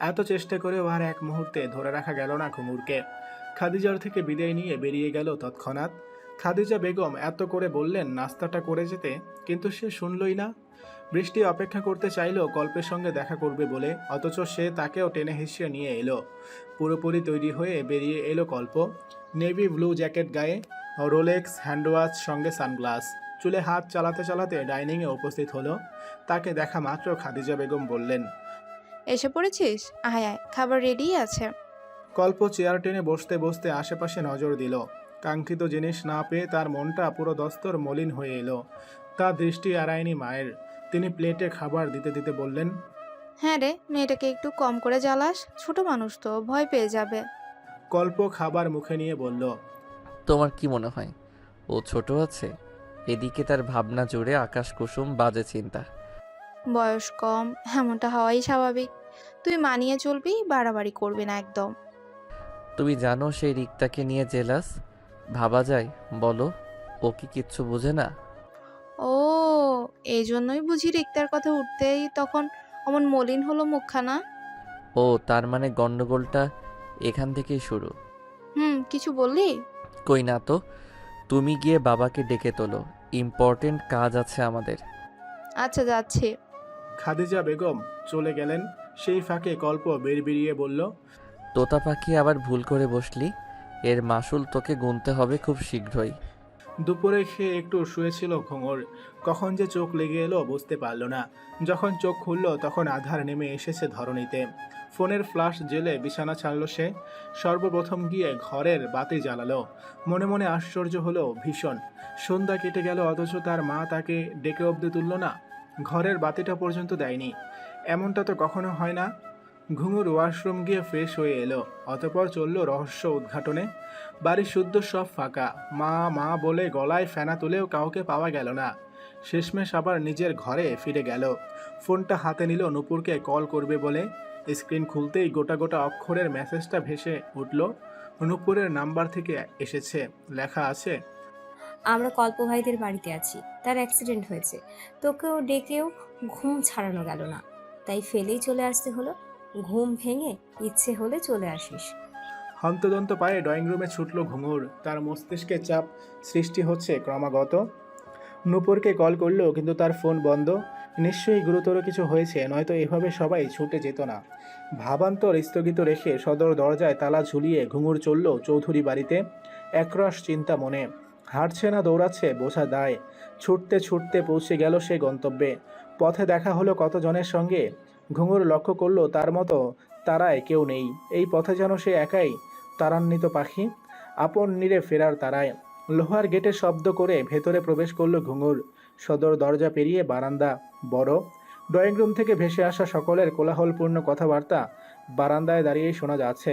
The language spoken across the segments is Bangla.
এত চেষ্টা করেও আর এক মুহূর্তে ধরে রাখা গেল না ঘুঙুরকে খাদিজার থেকে বিদায় নিয়ে বেরিয়ে গেল তৎক্ষণাৎ। খাদিজা বেগম এত করে বললেন নাস্তাটা করে যেতে, কিন্তু সে শুনলই না। বৃষ্টি অপেক্ষা করতে চাইলেও কল্পের সঙ্গে দেখা করবে বলে, অথচ সে তাকেও টেনে হিসিয়ে নিয়ে এলো। পুরোপুরি তৈরি হয়ে বেরিয়ে এলো কল্প নেভি ব্লু জ্যাকেট গায়ে, রোলেক্স হ্যান্ডওয়াচ সঙ্গে সানগ্লাস। চুলে হাত চালাতে চালাতে ডাইনিংয়ে উপস্থিত হলো। তাকে দেখা মাত্র খাদিজা বেগম বললেন এসে পড়েছিস? আয় আয় খাবার রেডি আছে। কল্প চেয়ার টেনে বসতে বসতে আশেপাশে নজর দিল। কাঙ্ক্ষিত জিনিস না পেয়ে তার মনটা পুরো দস্তর মলিন হয়ে এলো। তার দৃষ্টি এড়ায়নি মায়ের। তিনি প্লেটে খাবার দিতে দিতে বললেন হ্যাঁ রে মেয়েটাকে একটু কম করে জ্বালাস। ছোট মানুষ তো ভয় পেয়ে যাবে। কল্প খাবার মুখে নিয়ে বলল তোমার কি মনে হয়? ও ছোট আছে। এদিকে তার ভাবনা জুড়ে আকাশ কুসুম বাজে চিন্তা। বয়স কম এমনটা হওয়াই স্বাভাবিক। তুই মানিয়ে চলবি বাড়াবাড়ি করবি না একদম। তুমি জানো সেই রিক্তাকে নিয়ে জেলাস? ভাবা যায় বলো ও কি কিচ্ছু বোঝে না? ও এই জন্যই বুঝি রিক্তার কথা উঠতেই তখন অমন মলিন হলো মুখখানা। ও তার মানে গন্ডগোলটা এখান থেকেই শুরু। হুম কিছু বললি? কই না তো তুমি গিয়ে বাবাকে ডেকে তোলো ইম্পর্টেন্ট কাজ আছে আমাদের। আচ্ছা যাচ্ছি। খাদিজা বেগম চলে গেলেন। সেই ফাঁকে কল্প বের বেরিয়ে বলল তোতা পাখি আবার ভুল করে বসলি? এর মাসুল তোকে গুনতে হবে খুব শীঘ্রই। দুপুরে খেয়ে একটু শুয়েছিল ঘোঙর। কখন যে চোখ লেগে এলো বুঝতে পারল না। যখন চোখ খুলল তখন আধার নেমে এসেছে ধরণীতে। ফোনের ফ্লাশ জেলে বিছানা ছাড়ল সে। সর্বপ্রথম গিয়ে ঘরের বাতি জ্বালালো। মনে মনে আশ্চর্য হলো ভীষণ। সন্ধ্যা কেটে গেল অথচ তার মা তাকে ডেকে অব্দি তুলল না। ঘরের বাতিটা পর্যন্ত দেয়নি। এমনটা তো কখনো হয় না। ঘুঙুর ওয়াশরুম গিয়ে ফ্রেশ হয়ে এলো। অতপর চলল রহস্য উদ্ঘাটনে। বাড়ির শুদ্ধ সব ফাঁকা। মা মা বলে গলায় ফেনা তুলেও কাউকে পাওয়া গেল না। শেষমেশ আবার নিজের ঘরে ফিরে গেল। ফোনটা হাতে নিল নূপুরকে কল করবে বলে। স্ক্রিন খুলতেই গোটা গোটা অক্ষরের মেসেজটা ভেসে উঠল। নূপুরের নাম্বার থেকে এসেছে। লেখা আছে আমরা কল্প ভাইদের বাড়িতে আছি, তার অ্যাক্সিডেন্ট হয়েছে। তোকেও, ডেকেও ঘুম ছাড়ানো গেল না। তাই ফেলেই চলে আসতে হলো। ঘুম ভেঙে ইচ্ছে হলে চলে আসিস। হন্তদন্ত পায়ে ড্রয়িং রুমে ছুটল ঘুঙুর। তার মস্তিষ্কে চাপ সৃষ্টি হচ্ছে ক্রমাগত। নূপুরকে কল করল কিন্তু তার ফোন বন্ধ। নিশ্চয়ই গুরুতর কিছু হয়েছে, নয়তো এভাবে সবাই ছুটে যেত না। ভাবান্তর স্থগিত রেখে সদর দরজায় তালা ঝুলিয়ে ঘুঙুর চলল চৌধুরী বাড়িতে। একরাশ চিন্তা মনে। হাঁটছে না, দৌড়াচ্ছে, বোঝা দায়। ছুটতে ছুটতে পৌঁছে গেল সে গন্তব্যে। পথে দেখা হলো কতজনের সঙ্গে। ঘুঙুর লক্ষ্য করল তার মতো তারায় কেউ নেই। এই পথে যেন সে একাই তারান্বিত পাখি। আপন নীরে ফেরার তারায়। লোহার গেটে শব্দ করে ভেতরে প্রবেশ করল ঘুঙুর। সদর দরজা পেরিয়ে বারান্দা, বড়। ড্রয়িং রুম থেকে ভেসে আসা সকলের কোলাহলপূর্ণ কথাবার্তা বারান্দায় দাঁড়িয়েই শোনা যাচ্ছে।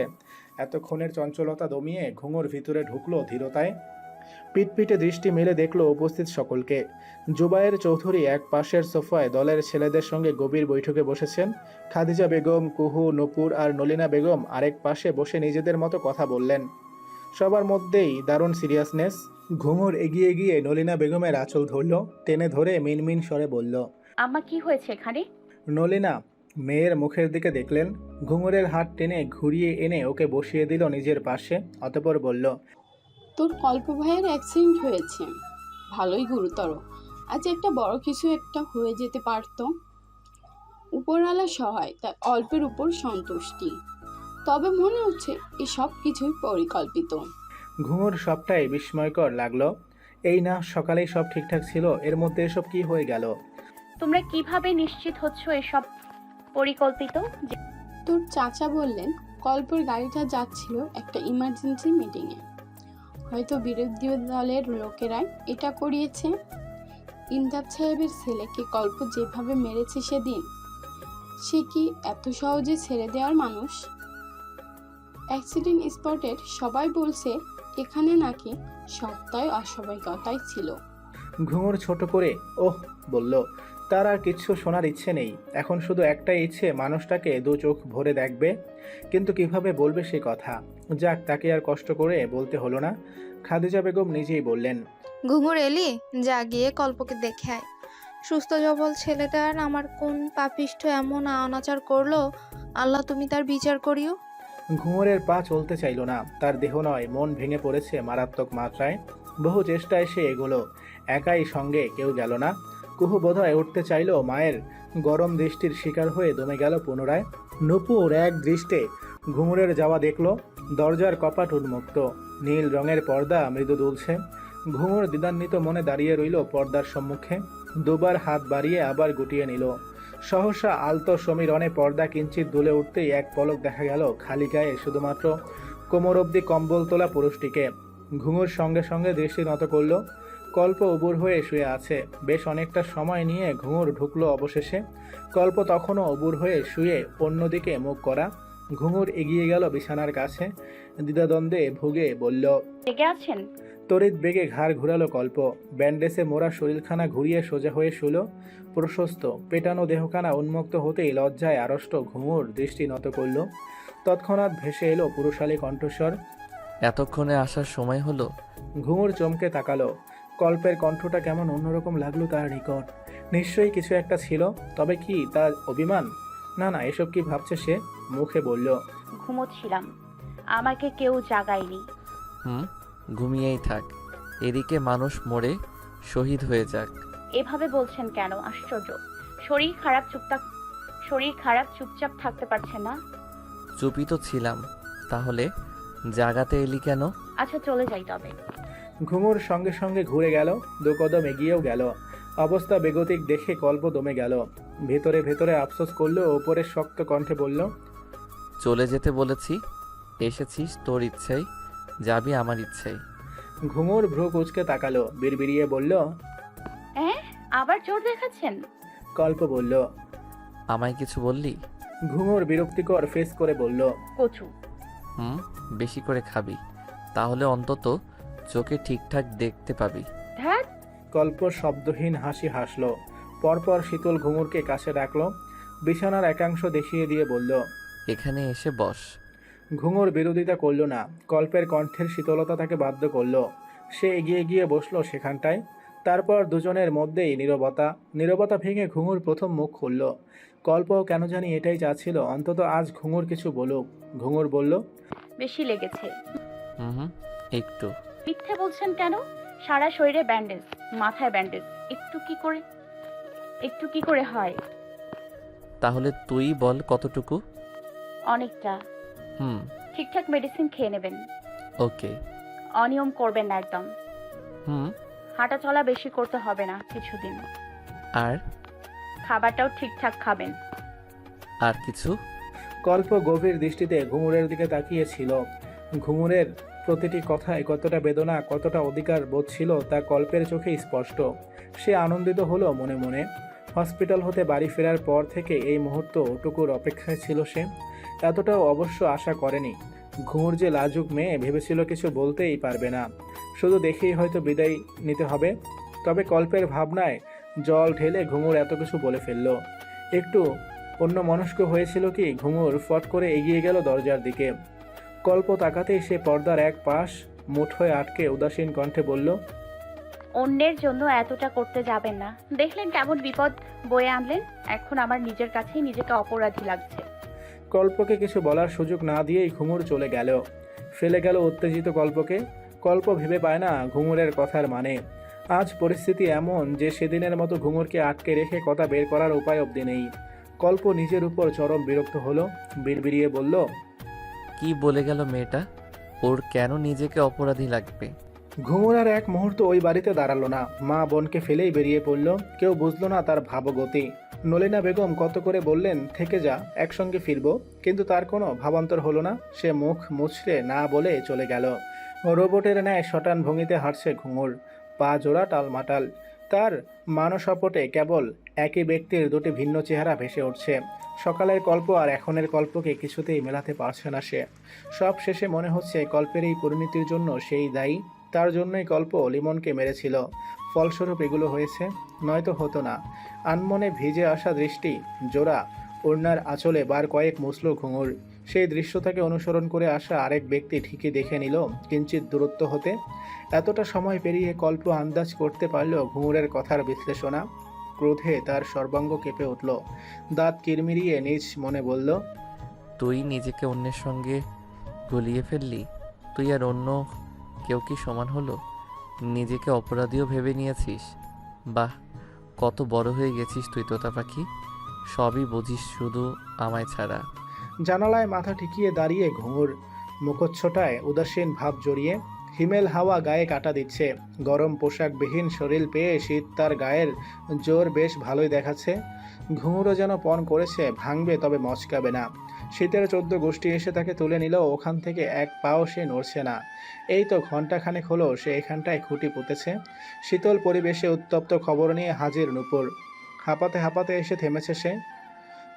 এতক্ষণের চঞ্চলতা দমিয়ে ঘুঙুর ভিতরে ঢুকলো ধীরতায়। পিটপিটে দৃষ্টি মেলে দেখল উপস্থিত সকলকে। জুবায়ের চৌধুরী এক পাশের সোফায় দলের ছেলেদের সঙ্গে গভীর বৈঠকে বসেছেন। খাদিজা বেগম কুহু নপুর আর নলিনা বেগম আরেক পাশে বসে নিজেদের মতো কথা বললেন। সবার মধ্যেই দারুণ সিরিয়াসনেস। ঘুঙুর এগিয়ে গিয়ে নলিনা বেগমের আঁচল ধরল টেনে ধরে মিনমিন স্বরে বলল আম্মা কি হয়েছে এখানে? নলিনা মেয়ের মুখের দিকে দেখলেন। ঘুঙুরের হাত টেনে ঘুরিয়ে এনে ওকে বসিয়ে দিল নিজের পাশে অতপর বলল তোর কল্প ভাইয়ের অ্যাক্সিডেন্ট হয়েছে। ভালোই গুরুতর। আজ একটা বড় কিছু একটা হয়ে যেতে পারতো। উপরওয়ালা সহায় তাই অল্পের উপর সন্তুষ্টি। তবে মনে হচ্ছে এই সব কিছুই পরিকল্পিত। ঘুঙুর সবটাই বিস্ময়কর লাগল। এই না সকালেই সব ঠিকঠাক ছিল এর মধ্যে এসব কি হয়ে গেল? তোমরা কীভাবে নিশ্চিত হচ্ছ এসব পরিকল্পিত? তোর চাচা বললেন কল্পর গাড়িটা যাচ্ছিল একটা ইমার্জেন্সি মিটিংয়ে হয়তো বিরোধী দলের লোকেরাই এটা করিয়েছে। ইমদাদ সাহেবের ছেলেকে কল্প যেভাবে মেরেছে সেদিন, সে কি এত সহজে ছেড়ে দেওয়ার মানুষ? অ্যাক্সিডেন্ট স্পটের সবাই বলছে, এখানে নাকি সপ্তাহে অস্বাভাবিকতাই ছিল। ঘুঙুর ছোট করে, ওহ, বলল, তার আর কিচ্ছু শোনার ইচ্ছে নেই। এখন শুধু একটাই ইচ্ছে, মানুষটাকে দু চোখ ভরে দেখবে। কিন্তু কীভাবে বলবে সে কথা? যাক তাকে আর কষ্ট করে বলতে হলো না। খাদিজা বেগম নিজেই বললেন ঘুঙুর এলি যা গিয়ে কল্পকে দেখে আয়। সুস্থ সবল ছেলেটার আমার কোন পাপিষ্ঠ এমন অনাচার করল? আল্লাহ তুমি তার বিচার করিও। ঘুঙুরের পা চলতে চাইল না তার দেহ নয় মন ভেঙে পড়েছে মারাত্মক মাত্রায়। বহু চেষ্টায় সে এগোলো একাই সঙ্গে কেউ গেল না। কুহু বোধহয় উঠতে চাইল মায়ের গরম দৃষ্টির শিকার হয়ে দমে গেল পুনরায়। নুপুর এক দৃষ্টে ঘুঙুরের যাওয়া দেখল দরজার কপাট উন্মুক্ত। নীল রঙের পর্দা মৃদু দুলছে। ঘুঙুর দ্বিধান্বিত মনে দাঁড়িয়ে রইল পর্দার সম্মুখে। দুবার হাত বাড়িয়ে আবার গুটিয়ে নিল। সহসা আলতো সমীরণে পর্দা কিঞ্চিত দুলে উঠতেই এক পলক দেখা গেল খালি গায়ে শুধুমাত্র। কোমর অবধি কম্বল তোলা পুরুষটিকে। ঘুঙুর সঙ্গে সঙ্গে দৃষ্টি নত করল। কল্প উবুর হয়ে শুয়ে আছে। বেশ অনেকটা সময় নিয়ে ঘুঙুর ঢুকলো অবশেষে। কল্প তখনও উবুর হয়ে শুয়ে অন্যদিকে মুখ করা। ঘুঙুর এগিয়ে গেল বিছানার কাছে। দ্বিধাদ্বন্দ্বে ভুগে বলল জেগে আছেন? তড়িৎ বেগে ঘাড় ঘুরালো কল্প। ব্যান্ডেসে মোড়া শরীরখানা ঘুরিয়ে সোজা হয়ে শুল। প্রশস্ত পেটানো দেহখানা উন্মুক্ত হতেই লজ্জায় আড়ষ্ট ঘুঙুর দৃষ্টি নত করল। তৎক্ষণাৎ ভেসে এলো পুরুষালী কণ্ঠস্বর এতক্ষণে আসার সময় হলো? ঘুঙুর চমকে তাকালো। কল্পের কণ্ঠটা কেমন অন্যরকম লাগল তার নিকট। নিশ্চয়ই কিছু একটা ছিল তবে কি তার অভিমান? না না এসব কি ভাবছে সে? মুখে বলল ঘুমোচ্ছিলাম। আমাকে কেউ জাগায়নি। হুম ঘুমিয়েই থাক। এদিকে মানুষ মরে শহীদ হয়ে যাক। এভাবে বলছেন কেন? আশ্চর্য। শরীর খারাপ চুপচাপ শরীর খারাপ চুপচাপ থাকতে পারছে না? চুপই তো ছিলাম। তাহলে জাগাতে এলি কেন? আচ্ছা চলে যাই তবে। ঘুঙুর সঙ্গে সঙ্গে ঘুরে গেল দু কদম এগিয়েও গেল। অবস্থা বেগতিক দেখে কল্প দমে গেল। ভেতরে ভেতরে আফসোস করল ওপরে শক্ত কণ্ঠে বলল চলে যেতে বলেছি এসেছিস তোর ইচ্ছাই যাবি আমার ইচ্ছাই। ঘুঙুর ভ্রু কুচকে তাকালো বিড়বিড়িয়ে বলল হ্যাঁ আবার জোর দেখাচ্ছেন? কল্প বলল আমায় কিছু বললি? ঘুঙুর বিরক্তিকর ফেস করে বলল কচু। হুম বেশি করে খাবি তাহলে অন্তত চোখে ঠিকঠাক দেখতে পাবি। ধ্যাত কল্প শব্দহীন হাসি হাসলো পরপর শীতল ঘুঙুরকে কাছে ডাকলো বিছানার একাংশ দেখিয়ে দিয়ে বলল এখানে এসে বস। ঘুঙুর বিরোধিতা করল না কল্পের কণ্ঠের শীতলতা তাকে বাধ্য করল। সে এগিয়ে গিয়ে বসল সেখানটায়। তারপর দুজনের মধ্যেই নীরবতা নীরবতা ভেঙে ঘুঙুর প্রথম মুখ খুলল। কল্প কেন জানি এটাই চাচ্ছিল অন্তত আজ ঘুঙুর কিছু বলুক। ঘুঙুর বলল বেশি লেগেছে। হুম হুম একটু। মিথ্যে বলছেন কেন? সারা শরীরে ব্যান্ডেজ মাথায় ব্যান্ডেজ একটু কি করে একটু কি করে হয়? তাহলে তুই বল কতটুকু? অনেকটা। হুম। ঠিকঠাক মেডিসিন খেয়ে নেবেন। ওকে। অনিয়ম করবেন না একদম। হুম। হাঁটা চলা বেশি করতে হবে না কিছুদিন। আর? খাবারটাও ঠিকঠাক খাবেন। আর কিছু? কল্প গভীর দৃষ্টিতে ঘুঙুরের দিকে তাকিয়েছিল ঘুঙুরের প্রতিটি কথায় কতটা বেদনা কতটা অধিকার বোধ ছিল তা কল্পের চোখে স্পষ্ট। সে আনন্দিত হলো মনে মনে। হসপিটাল হতে বাড়ি ফেরার পর থেকে এই মুহূর্ত ওটুকুর অপেক্ষায় ছিল সে। এতটাও অবশ্য আশা করেনি। ঘুঙুর যে লাজুক মেয়ে, ভেবেছিল কিছু বলতেই পারবে না। শুধু দেখেই হয়তো বিদায় নিতে হবে। তবে কল্পের ভাবনায় জল ঢেলে ঘুঙুর এত কিছু বলে ফেলল। একটু অন্য মনস্ক হয়েছিল কি ঘুঙুর ফট করে এগিয়ে গেল দরজার দিকে। কল্প তাকাতেই সে পর্দার এক পাশ মুঠোয় আটকে উদাসীন কণ্ঠে বলল অন্যের জন্য এতটা করতে যাবেন না। দেখলেন কেমন বিপদ বয়ে আনলেন? এখন আমার নিজের কাছেই নিজেকে অপরাধী লাগছে। কল্পকে কিছু বলার সুযোগ না দিয়েই ঘুঙুর চলে গেল। ফেলে গেল উত্তেজিত কল্পকে। কল্প ভেবে পায় না ঘুঙুরের কথার মানে। আজ পরিস্থিতি এমন যে সেদিনের মতো ঘুঙুরকে আটকে রেখে কথা বের করার উপায় অবধি নেই। কল্প নিজের উপর চরম বিরক্ত হলো বিড়বিড়িয়ে বলল কি বলে গেল মেয়েটা? ওর কেন নিজেকে অপরাধী লাগবে? ঘুঙুর আর এক মুহূর্ত ওই বাড়িতে দাঁড়াল না। মা বোনকে ফেলেই বেরিয়ে পড়ল। কেউ বুঝলো না তার ভাবগতি। নলিনা বেগম কত করে বললেন, থেকে যা, একসঙ্গে ফিরবো। কিন্তু তার কোনো ভাবান্তর হলো না। সে মুখ মুছড়ে না বলে চলে গেল। রোবটের ন্যায় শটান ভঙ্গিতে হাঁটছে ঘুঙুর। পা জোড়া টালমাটাল। তার মানসপটে কেবল একই ব্যক্তির দুটি ভিন্ন চেহারা ভেসে উঠছে। সকালের কল্প আর এখনের কল্পকে কিছুতেই মেলাতে পারছে না সে। সব শেষে মনে হচ্ছে কল্পের এই পরিণতির জন্য সেই দায়ী। তার জন্যই গল্প লিমনকে মেরেছিল। ফলস্বরূপ এগুলো হয়েছে, নয়তো হতো না। আনমনে ভিজে আসা দৃষ্টি, জোড়া, ওড়নার আঁচলে বার কয়েক মুসলো ঘুঙুর। সেই দৃশ্যটাকে অনুসরণ করে আসা আরেক ব্যক্তি ঠিকই দেখে নিল কিঞ্চিত দূরত্ব হতে। এতটা সময় পেরিয়ে কল্প আন্দাজ করতে পারল ঘুঙুরের কথার বিশ্লেষণা। ক্রোধে তার সর্বাঙ্গ কেঁপে উঠল। দাঁত কিরমিরিয়ে নিজ মনে বলল, তুই নিজেকে অন্যের সঙ্গে গুলিয়ে ফেললি? তুই আর অন্য কেউ কি সমান হলো? নিজেকে অপরাধীও ভেবে নিয়েছিস? বাহ, কত বড় হয়ে গেছিস তুই তোতা পাখি। সবই বুঝিস শুধু আমায় ছাড়া। জানালায় মাথা ঠেকিয়ে দাঁড়িয়ে ঘুঙুর মুখচ্ছটায় উদাসীন ভাব জড়িয়ে হিমেল হাওয়া গায়ে কাটা দিচ্ছে। গরম পোশাকবিহীন শরীর পেয়ে শীত তার গায়ের জোর বেশ ভালোই দেখাচ্ছে। ঘুঙুরও যেন পণ করেছে, ভাঙবে তবে মচকাবে না। শীতের চোদ্দ গোষ্ঠী এসে তাকে তুলে নিলেও ওখান থেকে এক পাও সে নড়ছে না। এই তো ঘন্টাখানেক হলো, সে এখানটায় খুঁটি পুঁতেছে। শীতল পরিবেশে উত্তপ্ত খবর নিয়ে হাজির নূপুর। হাঁপাতে হাঁপাতে এসে থেমেছে সে।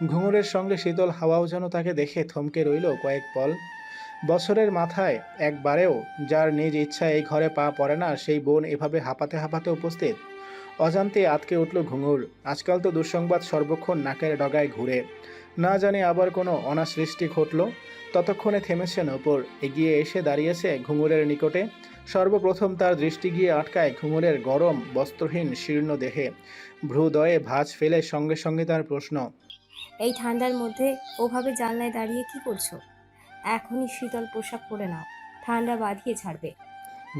ঘুঙুরের সঙ্গে শীতল হাওয়াও যেন তাকে দেখে থমকে রইল কয়েক পল। বছরের মাথায় একবারেও, যার নিজ ইচ্ছা এই ঘরে পা পড়ে না, সেই বোন এভাবে হাঁপাতে হাঁপাতে উপস্থিত। অজান্তে আতকে উঠল ঘুঙুর। আজকাল তো দুঃসংবাদ সর্বক্ষণ নাকের ডগায় ঘুরে। না জানি আবার কোনো অনাসৃষ্টি ঘটল। ততক্ষণে থেমেছে নূপুর এগিয়ে এসে দাঁড়িয়েছে ঘুঙুরের নিকটে। সর্বপ্রথম তার দৃষ্টি গিয়ে আটকায় ঘুঙুরের গরম বস্ত্রহীন শীর্ণ দেহে। ভ্রুদয়ে ভাঁজ ফেলে সঙ্গে সঙ্গে তার প্রশ্ন এই ঠান্ডার মধ্যে ওভাবে জানলায় দাঁড়িয়ে কি করছ? এখনই শীতল পোশাক পরে নাও ঠান্ডা বাঁধিয়ে ছাড়বে।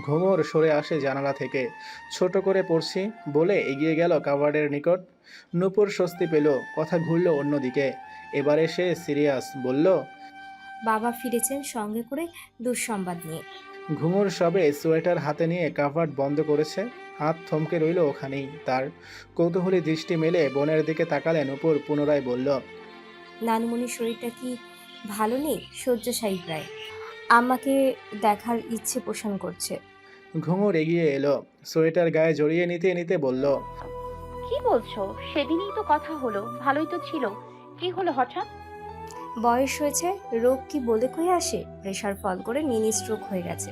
ঘুঙুর সরে আসে জানালা থেকে। ছোট করে পড়ছি বলে এগিয়ে গেল কাভার্ডের নিকট। নূপুর স্বস্তি পেল কথা ঘুরল অন্যদিকে। এবারে সে সিরিয়াস বলল বাবা ফিরেছেন সঙ্গে করে দুঃসংবাদ নিয়ে। ঘুঙুর সবে সোয়েটার হাতে নিয়ে কাভার্ড বন্ধ করেছে হাত থমকে রইল ওখানেই। তার কৌতূহলী দৃষ্টি মেলে বোনের দিকে তাকালেন নূপুর পুনরায় বলল নানুমণির শরীরটা কি ভালো নেই? শয্যাশায়ী প্রায়। আমাকে দেখার ইচ্ছে পোষণ করছে। ঘুঙুর এগিয়ে এলো সোয়েটার গায়ে জড়িয়ে নিতে নিতে বলল কি বলছো? সেদিনই তো কথা হলো ভালোই তো ছিল। কি হলো হঠাৎ? বয়স হয়েছে রোগ কি বলে কয়ে আসে? প্রেশার ফল করে মিনি স্ট্রোক হয়ে গেছে।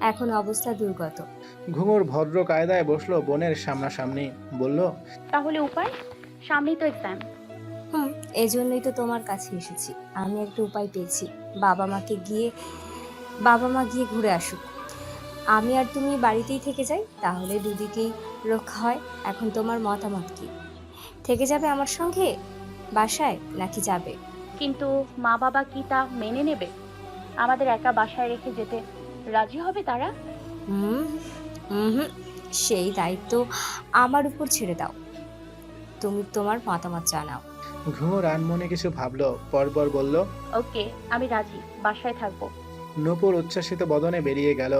এখন অবস্থা দুর্গত। ঘুঙুর ভদ্র কায়দায় বসল বোনের সামনাসামনি। বলল তাহলে উপায়? সামনেই তো এক্সাম হুম এজন্যই তো তোমার কাছে এসেছি। আমি একটা উপায় পেয়েছি। বাবা মাকে গিয়ে বাবা মা গিয়ে ঘুরে আসুক। আমি আর তুমি বাড়িতেই থেকে যাই তাহলে দুদিকেই রক্ষা হয়। এখন তোমার মতামত কি? থেকে যাবে আমার সঙ্গে? বাসায় নাকি যাবে? কিন্তু মা বাবা কি তা মেনে নেবে? আমাদের একা বাসায় রেখে যেতে রাজি হবে তারা? হুম হুম সেই দায়িত্ব আমার উপর ছেড়ে দাও। তুমি তোমার মতামত জানাও। ঘুঙুর আনমনে কিছু ভাবলো পরপর বলল ওকে আমি রাজি বাসায় থাকব। নূপুর উচ্ছ্বাসিত বদনে বেরিয়ে গেল।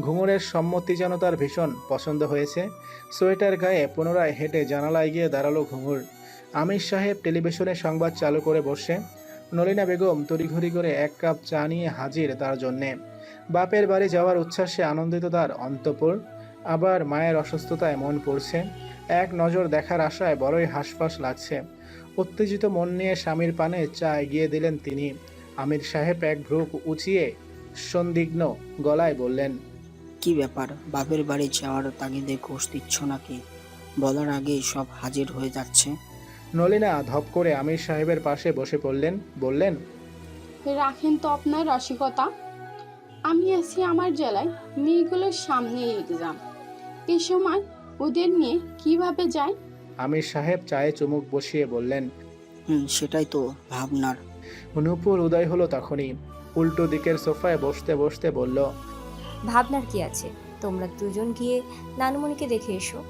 ঘুঙুরের সম্মতি যেন তার ভীষণ পছন্দ হয়েছে। সোয়েটার গায়ে পুনরায় হেঁটে জানালায় গিয়ে দাঁড়াল ঘুঙুর আমির সাহেব টেলিভিশনে সংবাদ চালু করে বসে, নলিনা বেগম তড়িঘড়ি করে এক কাপ চা নিয়ে হাজির তার জন্যে। বাপের বাড়ি যাওয়ার উচ্ছ্বাসে আনন্দিত তার অন্তপুর। আবার মায়ের অসুস্থতায় মন পড়ছে। এক নজর দেখার আশায় বড়ই হাসফাস লাগছে। উত্তেজিত মন নিয়ে স্বামীর পানে চা এগিয়ে দিলেন তিনি। আমির সাহেব এক ভ্রু উঁচিয়ে সন্দিগ্ন গলায় বললেন, কি ব্যাপার? বাপের বাড়ি যাওয়ার তাগিদে ঘোষ দিচ্ছ নাকি? বলার আগেই সব হাজির হয়ে যাচ্ছে। নলিনা ধপ করে আমির সাহেবের পাশে বসে পড়লেন বললেন রাখেন তো আপনার রসিকতা। আমি আছি আমার জেলায় মেয়েগুলোর সামনে এক্সাম এ সময় ওদের নিয়ে কীভাবে যায় আমির সাহেব চায়ে চুমুক বসিয়ে বললেন হুম সেটাই তো ভাবনার। নূপুর উদয় হলো তখনই উল্টো দিকের সোফায় বসতে বসতে বলল ভাবনার কি আছে? তোমরা দুজন গিয়ে নানুমণিকে দেখে এসো।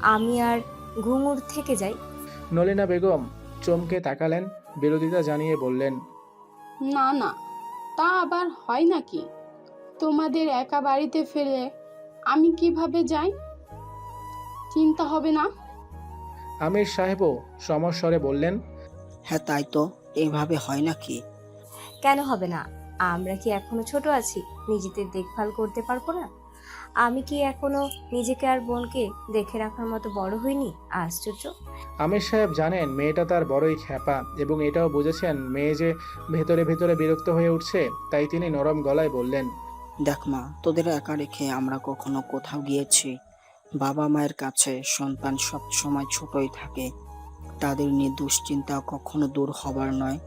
আমি আর ঘুঙুর থেকে যাই নলিনা বেগম চমকে তাকালেন বিরোধিতা জানিয়ে বললেন না না তা আবার হয় নাকি? তোমাদের একা বাড়িতে ফেলে আমি কীভাবে যাই? চিন্তা হবে না? আমির সাহেবও সমস্বরে বললেন হ্যাঁ তাই তো এইভাবে হয় নাকি? কেন হবে না? আমরা কি এখনও ছোট আছি? নিজেদের দেখভাল করতে পারব না? আমি কি এখনও নিজেকে আর বোনকে দেখে রাখার মতো বড় হইনি? আশ্চর্য। আমির সাহেব জানেন মেয়েটা তার বড়ই খ্যাপা এবং এটাও বুঝেছেন মেয়ে যে ভেতরে ভেতরে বিরক্ত হয়ে উঠছে তাই তিনি নরম গলায় বললেন দেখ মা তোদের একা রেখে আমরা কখনো কোথাও গিয়েছি। বাবা মায়ের কাছে সন্তান সব সময় ছোটই থাকে। তাদের নিয়ে দুশ্চিন্তা কখনো দূর হবার নয়।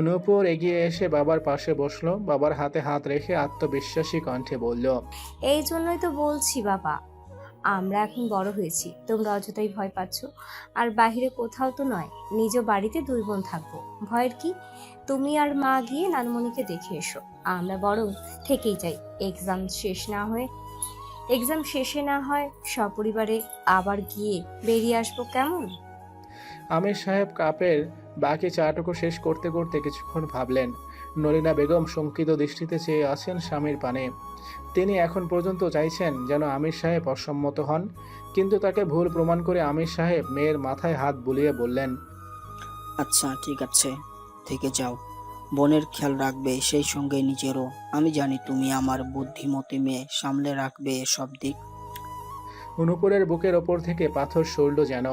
নূপুর এগিয়ে এসে বাবার পাশে বসল। বাবার হাতে হাত রেখে আত্মবিশ্বাসী কণ্ঠে বলল এই জন্যই তো বলছি বাবা আমরা এখন বড় হয়েছি তোমরা অযথাই ভয় পাচ্ছ। আর বাইরে কোথাও তো নয় নিজ বাড়িতে দুই বোন থাকব। ভয়ের কি? তুমি আর মা গিয়ে নানমণিকে দেখে এসো আমরা বরং থেকেই যাই। এক্সাম শেষ না হয়ে এক্সাম শেষে না হয় সপরিবারে আবার গিয়ে বেরিয়ে আসব কেমন? আমির সাহেব কাপের বাকি চাটুকু শেষ করতে করতে কিছুক্ষণ ভাবলেন নলিনা বেগম শঙ্কিত দৃষ্টিতে চেয়ে আছেন স্বামীর পানে। তিনি এখন পর্যন্ত চাইছেন যেন আমির সাহেব অসম্মত হন কিন্তু তাকে ভুল প্রমাণ করে আমির সাহেব মেয়ের মাথায় হাত বুলিয়ে বললেন আচ্ছা ঠিক আছে থেকে যাও। বোনের খেয়াল রাখবে সেই সঙ্গে নিজেরও। আমি জানি তুমি আমার বুদ্ধিমতী মেয়ে সামলে রাখবে সব দিক। নুপুরের বুকের ওপর থেকে পাথর সরল যেন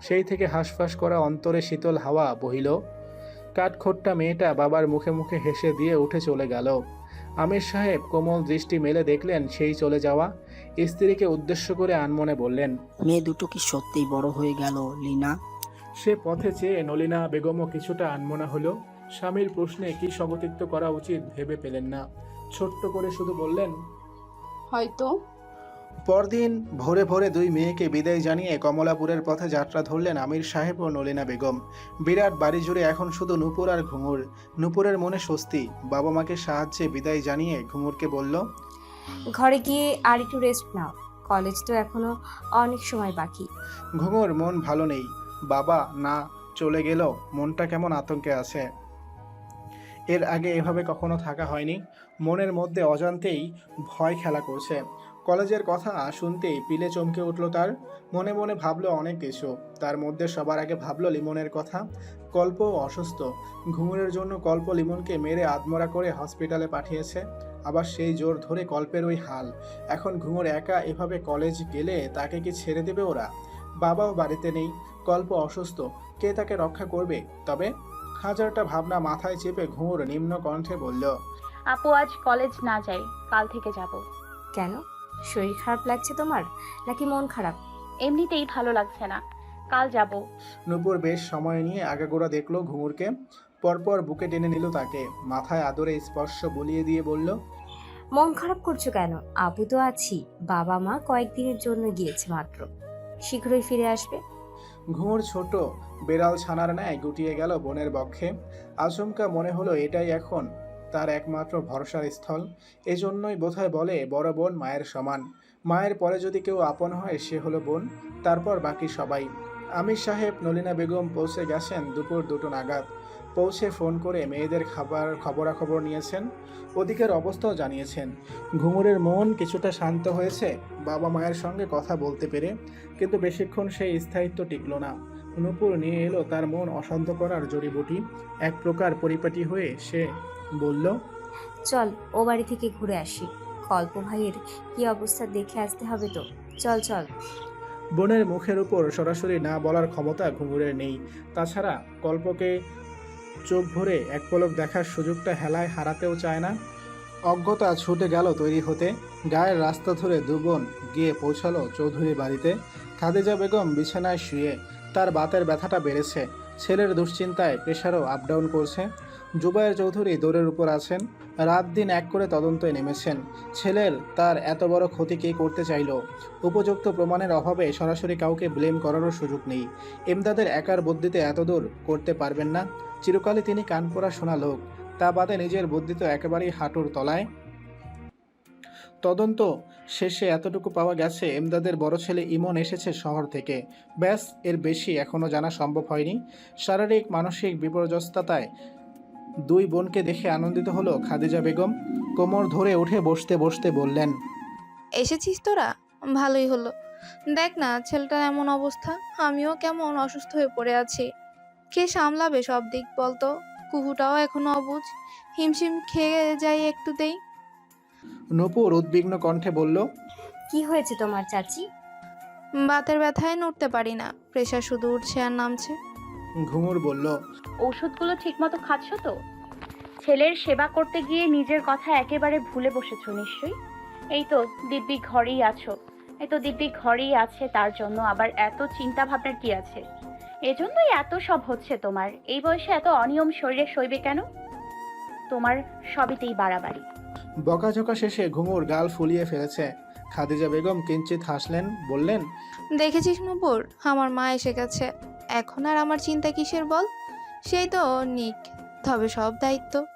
সেই থেকে হাঁসফাঁস করা অন্তরে শীতল হাওয়া বহিল। কাঠখোট্টা মেয়েটা বাবার মুখে মুখে হেসে দিয়ে উঠে চলে গেল। আমির সাহেব কোমল দৃষ্টি মেলে দেখলেন সেই চলে যাওয়া। স্ত্রীকে উদ্দেশ্য করে আনমনে বললেন মেয়ে দুটো কি সত্যিই বড় হয়ে গেল লিনা? সে পথে চেয়ে নলিনা বেগমও কিছুটা আনমনা হলো। স্বামীর প্রশ্নে কি সমতিক্ত করা উচিত ভেবে পেলেন না। ছোট্ট করে শুধু বললেন হয়তো। পরদিন ভোরে ভোরে দুই মেয়েকে বিদায় জানিয়ে কমলাপুরের পথে যাত্রা ধরলেন আমির সাহেব ও নলিনা বেগম। বিরাট বাড়ি জুড়ে এখন শুধু নুপুর আর ঘুঙুর। নুপুরের মনে স্বস্তি বাবা মাকে সাহায্যে বিদায় জানিয়ে ঘুঙুরকে বলল ঘরে গিয়ে আর একটু রেস্ট নাও। কলেজ তো এখনও অনেক সময় বাকি। ঘুঙুর মন ভালো নেই। বাবা না চলে গেল মনটা কেমন আতঙ্কে আছে। এর আগে এভাবে কখনো থাকা হয়নি। মনের মধ্যে অজান্তেই ভয় খেলা করছে। কলেজের কথা শুনতেই পিলে চমকে উঠল তার। মনে মনে ভাবলো অনেক কিছু। তার মধ্যে সবার আগে ভাবলো লিমনের কথা। কল্প অসুস্থ। ঘুঙুরের জন্য কল্প লিমনকে মেরে আদমরা করে হসপিটালে পাঠিয়েছে। আবার সেই জোর ধরে কল্পের ওই হাল। এখন ঘুঙুর একা এভাবে কলেজ গেলে তাকে কি ছেড়ে দেবে ওরা? বাবাও বাড়িতে নেই। কল্প অসুস্থ। কে তাকে রক্ষা করবে? তবে হাজারটা ভাবনা মাথায় চেপে ঘুঙুর নিম্ন কণ্ঠে বলল আপু আজ কলেজ না যাই। কাল থেকে যাব। কেন? শরীর খারাপ লাগছে তোমার? নাকি মন খারাপ? এমনিতেই ভালো লাগছে না। কাল যাব। নূপুর বেশ সময় নিয়ে আগাগোড়া দেখল ঘুঙুরকে। পরপর বুকে টেনে নিল তাকে। মাথায় আদরে স্পর্শ বলিয়ে দিয়ে বলল মন খারাপ করছ কেন? আপু তো আছি। বাবা মা কয়েকদিনের জন্য গিয়েছে মাত্র। শীঘ্রই ফিরে আসবে। ঘুঙুর ছোট বেড়াল ছানার ন্যায় গুটিয়ে গেল বনের বক্ষে। আচমকা মনে হলো এটাই এখন। তার একমাত্র ভরসার স্থল। এজন্যই বোধহয় বলে, বড় বোন মায়ের সমান। মায়ের পরে যদি কেউ আপন হয়, সে হলো বোন। তারপর বাকি সবাই। আমির সাহেব, নলিনা বেগম পৌঁছে গেছেন দুপুর দুটো নাগাদ। পৌঁছে ফোন করে মেয়েদের খাবার, খবরাখবর নিয়েছেন। ওদিকের অবস্থাও জানিয়েছেন। ঘুঙুরের মন কিছুটা শান্ত হয়েছে, বাবা মায়ের সঙ্গে কথা বলতে পেরে। কিন্তু বেশিক্ষণ সেই স্থায়িত্ব টিকল না। নূপুর নিয়ে এলো তার মন অশান্ত করার জড়িবুটি। এক প্রকার পরিপাটি হয়ে সে বলল চল ও বাড়ি থেকে ঘুরে আসি। কল্প ভাইয়ের কি অবস্থা দেখে আসতে হবে তো? চল চল। বোনের মুখের উপর সরাসরি না বলার ক্ষমতা ঘুঙুরের নেই। তাছাড়া কল্পকে চোখ ভরে এক পলক দেখার সুযোগটা হেলায় হারাতেও চায় না। অজ্ঞতা ছুটে গেল তৈরি হতে। গায়ের রাস্তা ধরে দুবোন গিয়ে পৌঁছালো চৌধুরী বাড়িতে। খাদিজা বেগম বিছানায় শুয়ে তার বাতের ব্যথাটা বেড়েছে। ছেলের দুশ্চিন্তায় প্রেশারও আপ ডাউন করছে। জুবায়ের চৌধুরী দৌড়ের উপর আছেন। রাত দিন এক করে তদন্তে নেমেছেন। ছেলের তার এত বড় ক্ষতি কে করতে চাইল? উপযুক্ত প্রমাণের অভাবে সরাসরি কাউকে ব্লেম করারও সুযোগ নেই। এমদাদের একার বুদ্ধিতে এতদূর করতে পারবেন না। চিরকালই তিনি কানপোড়া শোনা লোক। তা বাদে নিজের বুদ্ধি তো একেবারেই হাঁটুর তলায়। তদন্ত শেষে এতটুকু পাওয়া গেছে এমদাদের বড় ছেলে ইমন এসেছে শহর থেকে। ব্যাস, এর বেশি এখনও জানা সম্ভব হয়নি। শারীরিক, মানসিক বিপর্যস্ততায় দুই বোনকে দেখে আনন্দিত হলো খাদিজা বেগম। কোমর ধরে উঠে বসতে বসতে বললেন এসেছিস তোরা? ভালোই হলো। দেখ না ছেলেটার এমন অবস্থা। আমিও কেমন অসুস্থ হয়ে পড়ে আছি। কে সামলাবে সব দিক বলতো? কুকুটাও এখনও অবুঝ। হিমশিম খেয়ে যাই একটুতেই নূপুর উদ্বিগ্ন কণ্ঠে বলল কি হয়েছে তোমার চাচি? বাতের ব্যথায় নড়তে পারি না। প্রেশার শুধু উঠছে আর নামছে। ঘুঙুর বলল ওষুধগুলো ঠিকমতো খাচ্ছ তো? ছেলের সেবা করতে গিয়ে নিজের কথা একেবারে ভুলে বসেছো নিশ্চয়ই? এই তো দিব্যি ঘরেই আছো। এই তো দিব্যি ঘরেই আছে তার জন্য আবার এত চিন্তা ভাবনার কি আছে? এজন্যই এত সব হচ্ছে তোমার। এই বয়সে এত অনিয়ম শরীরে সইবে কেন? তোমার সবইতেই বাড়াবাড়ি। বকাঝকা শেষে ঘুঙুর গাল ফুলিয়ে ফেলেছে। খাদিজা বেগম কিঞ্চিত হাসলেন বললেন দেখেছিস নূপুর? আমার মা এসে গেছে। এখন আর আমার চিন্তা কিসের বল? সেই তো নিক তবে সব দায়িত্ব।